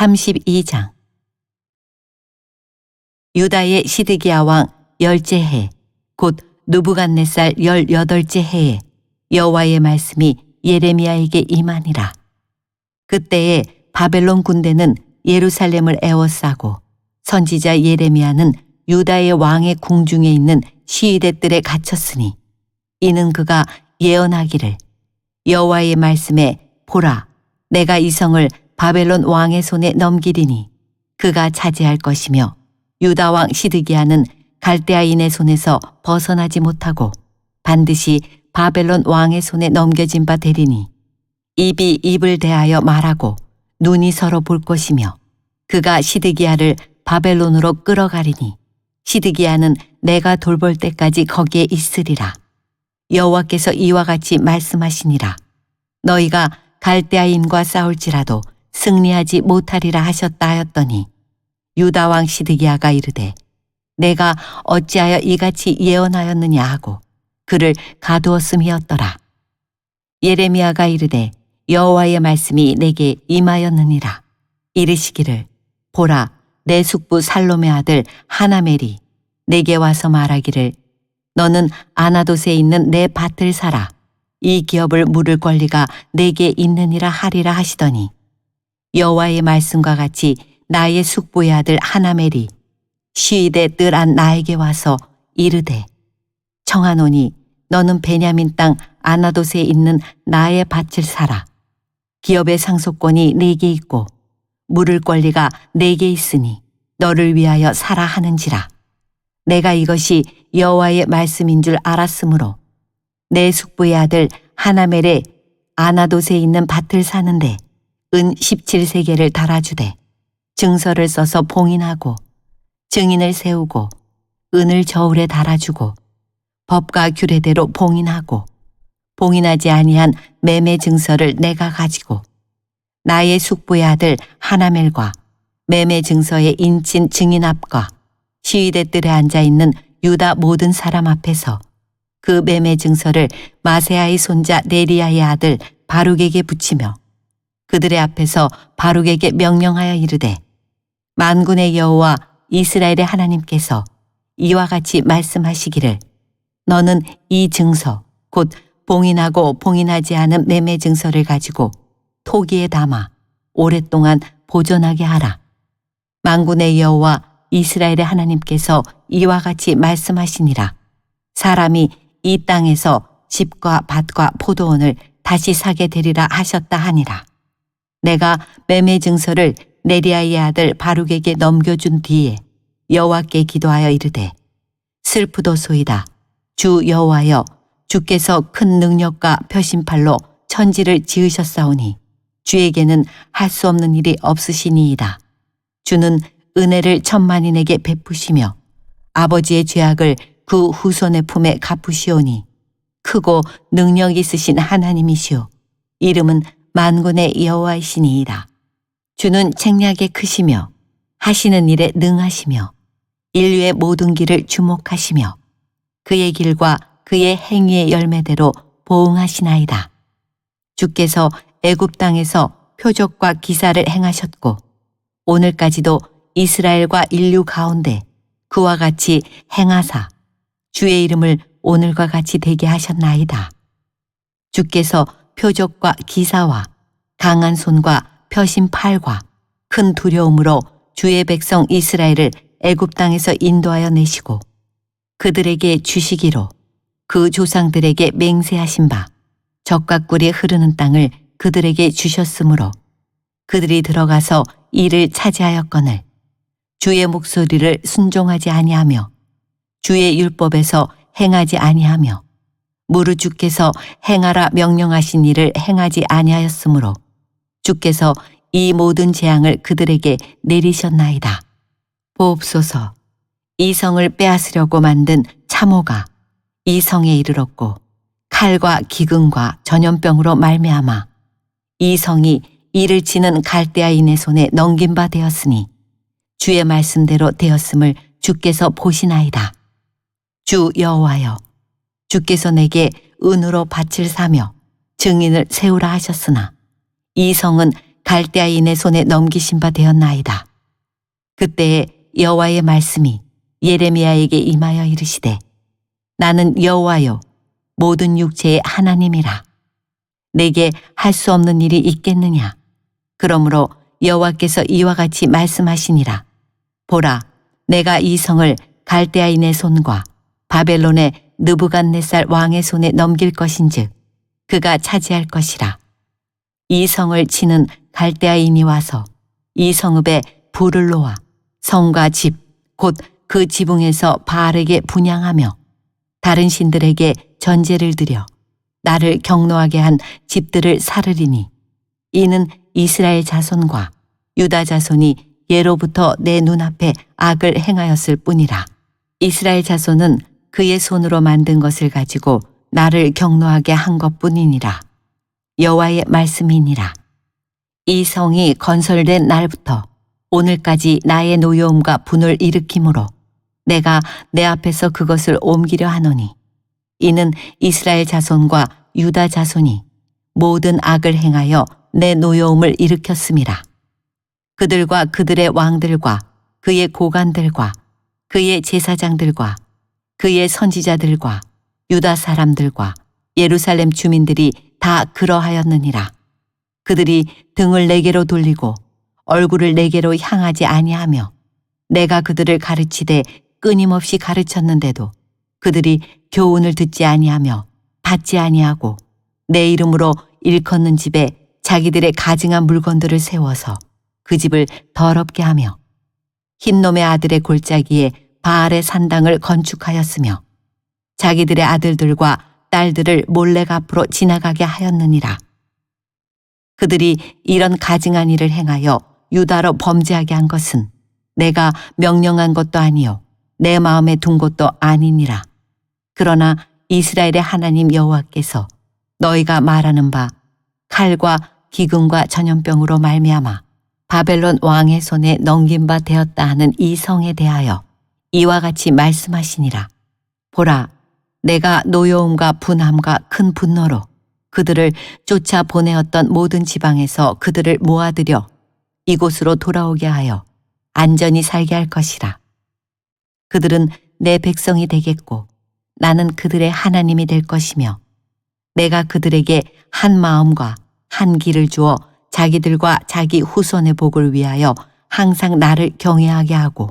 32장 유다의 시드기야 왕 열째 해, 곧 누부갓네살 열여덟째 해에 여호와의 말씀이 예레미야에게 임하니라. 그때에 바벨론 군대는 예루살렘을 에워싸고 선지자 예레미야는 유다의 왕의 궁중에 있는 시위대들에 갇혔으니 이는 그가 예언하기를 여호와의 말씀에 보라 내가 이 성을 바벨론 왕의 손에 넘기리니 그가 차지할 것이며 유다 왕 시드기야는 갈대아인의 손에서 벗어나지 못하고 반드시 바벨론 왕의 손에 넘겨진 바 되리니 입이 입을 대하여 말하고 눈이 서로 볼 것이며 그가 시드기야를 바벨론으로 끌어가리니 시드기야는 내가 돌볼 때까지 거기에 있으리라. 여호와께서 이와 같이 말씀하시니라. 너희가 갈대아인과 싸울지라도 승리하지 못하리라 하셨다 하였더니 유다 왕 시드기야가 이르되 내가 어찌하여 이같이 예언하였느냐 하고 그를 가두었음이었더라. 예레미야가 이르되 여호와의 말씀이 내게 임하였느니라. 이르시기를 보라 내 숙부 살롬의 아들 하나멜이 내게 와서 말하기를 너는 아나돗에 있는 내 밭을 사라. 이 기업을 물을 권리가 내게 있느니라 하리라 하시더니 여호와의 말씀과 같이 나의 숙부의 아들 하나멜이 시위대 뜰안 나에게 와서 이르되 청하노니 너는 베냐민 땅 아나돗에 있는 나의 밭을 사라. 기업의 상속권이 내게 있고 물을 권리가 내게 있으니 너를 위하여 사라 하는지라. 내가 이것이 여호와의 말씀인 줄 알았으므로 내 숙부의 아들 하나멜의 아나돗에 있는 밭을 사는데 은 17세계를 달아주되 증서를 써서 봉인하고 증인을 세우고 은을 저울에 달아주고 법과 규례대로 봉인하고 봉인하지 아니한 매매 증서를 내가 가지고 나의 숙부의 아들 하나멜과 매매 증서의 인친 증인 앞과 시위대들에 앉아 있는 유다 모든 사람 앞에서 그 매매 증서를 마세아의 손자 네리아의 아들 바룩에게 붙이며 그들의 앞에서 바룩에게 명령하여 이르되 만군의 여호와 이스라엘의 하나님께서 이와 같이 말씀하시기를 너는 이 증서 곧 봉인하고 봉인하지 않은 매매 증서를 가지고 토기에 담아 오랫동안 보존하게 하라. 만군의 여호와 이스라엘의 하나님께서 이와 같이 말씀하시니라. 사람이 이 땅에서 집과 밭과 포도원을 다시 사게 되리라 하셨다 하니라. 내가 매매 증서를 네리아의 아들 바룩에게 넘겨준 뒤에 여호와께 기도하여 이르되 슬프도소이다. 주 여호와여 주께서 큰 능력과 표심팔로 천지를 지으셨사오니 주에게는 할 수 없는 일이 없으시니이다. 주는 은혜를 천만인에게 베푸시며 아버지의 죄악을 그 후손의 품에 갚으시오니 크고 능력 있으신 하나님이시오. 이름은 만군의 여호와이시니이다. 주는 책략에 크시며 하시는 일에 능하시며 인류의 모든 길을 주목하시며 그의 길과 그의 행위의 열매대로 보응하시나이다. 주께서 애굽 땅에서 표적과 기사를 행하셨고 오늘까지도 이스라엘과 인류 가운데 그와 같이 행하사 주의 이름을 오늘과 같이 되게 하셨나이다. 주께서 표적과 기사와 강한 손과 펴신 팔과 큰 두려움으로 주의 백성 이스라엘을 애굽 땅에서 인도하여 내시고 그들에게 주시기로 그 조상들에게 맹세하신 바 적과 꿀이 흐르는 땅을 그들에게 주셨으므로 그들이 들어가서 이를 차지하였거늘 주의 목소리를 순종하지 아니하며 주의 율법에서 행하지 아니하며 무릇 주께서 행하라 명령하신 일을 행하지 아니하였으므로 주께서 이 모든 재앙을 그들에게 내리셨나이다. 보옵소서 이 성을 빼앗으려고 만든 참호가 이 성에 이르렀고 칼과 기근과 전염병으로 말미암아 이 성이 이를 치는 갈대아인의 손에 넘긴 바 되었으니 주의 말씀대로 되었음을 주께서 보시나이다. 주 여호와여 주께서 내게 은으로 밭을 사며 증인을 세우라 하셨으나 이 성은 갈대아인의 손에 넘기신 바 되었나이다. 그때에 여호와의 말씀이 예레미야에게 임하여 이르시되 나는 여호와요 모든 육체의 하나님이라. 내게 할 수 없는 일이 있겠느냐? 그러므로 여호와께서 이와 같이 말씀하시니라. 보라 내가 이 성을 갈대아인의 손과 바벨론의 느부갓네살 왕의 손에 넘길 것인즉 그가 차지할 것이라. 이 성을 치는 갈대아인이 와서 이 성읍에 불을 놓아 성과 집 곧 그 지붕에서 바알에게 분양하며 다른 신들에게 전제를 드려 나를 경노하게 한 집들을 사르리니 이는 이스라엘 자손과 유다 자손이 예로부터 내 눈앞에 악을 행하였을 뿐이라. 이스라엘 자손은 그의 손으로 만든 것을 가지고 나를 경노하게 한 것뿐이니라 여호와의 말씀이니라 이 성이 건설된 날부터 오늘까지 나의 노여움과 분을 일으키므로 내가 내 앞에서 그것을 옮기려 하노니 이는 이스라엘 자손과 유다 자손이 모든 악을 행하여 내 노여움을 일으켰음이라. 그들과 그들의 왕들과 그의 고관들과 그의 제사장들과 그의 선지자들과 유다 사람들과 예루살렘 주민들이 다 그러하였느니라. 그들이 등을 내게로 돌리고 얼굴을 내게로 향하지 아니하며 내가 그들을 가르치되 끊임없이 가르쳤는데도 그들이 교훈을 듣지 아니하며 받지 아니하고 내 이름으로 일컫는 집에 자기들의 가증한 물건들을 세워서 그 집을 더럽게 하며 흰 놈의 아들의 골짜기에 바알의 산당을 건축하였으며 자기들의 아들들과 딸들을 몰래 앞으로 지나가게 하였느니라. 그들이 이런 가증한 일을 행하여 유다로 범죄하게 한 것은 내가 명령한 것도 아니요 내 마음에 둔 것도 아니니라. 그러나 이스라엘의 하나님 여호와께서 너희가 말하는 바 칼과 기근과 전염병으로 말미암아 바벨론 왕의 손에 넘긴 바 되었다 하는 이 성에 대하여 이와 같이 말씀하시니라. 보라, 내가 노여움과 분함과 큰 분노로 그들을 쫓아 보내었던 모든 지방에서 그들을 모아들여 이곳으로 돌아오게 하여 안전히 살게 할 것이라. 그들은 내 백성이 되겠고 나는 그들의 하나님이 될 것이며 내가 그들에게 한 마음과 한 길을 주어 자기들과 자기 후손의 복을 위하여 항상 나를 경외하게 하고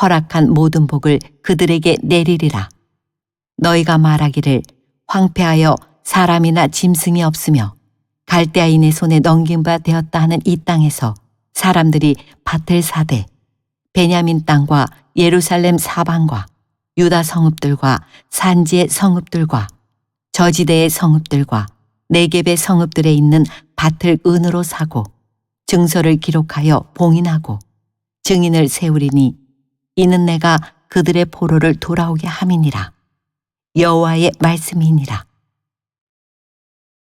허락한 모든 복을 그들에게 내리리라. 너희가 말하기를 황폐하여 사람이나 짐승이 없으며 갈대아인의 손에 넘긴 바 되었다 하는 이 땅에서 사람들이 밭을 사되 베냐민 땅과 예루살렘 사방과 유다 성읍들과 산지의 성읍들과 저지대의 성읍들과 네겝의 성읍들에 있는 밭을 은으로 사고 증서를 기록하여 봉인하고 증인을 세우리니 이는 내가 그들의 포로를 돌아오게 함이니라. 여호와의 말씀이니라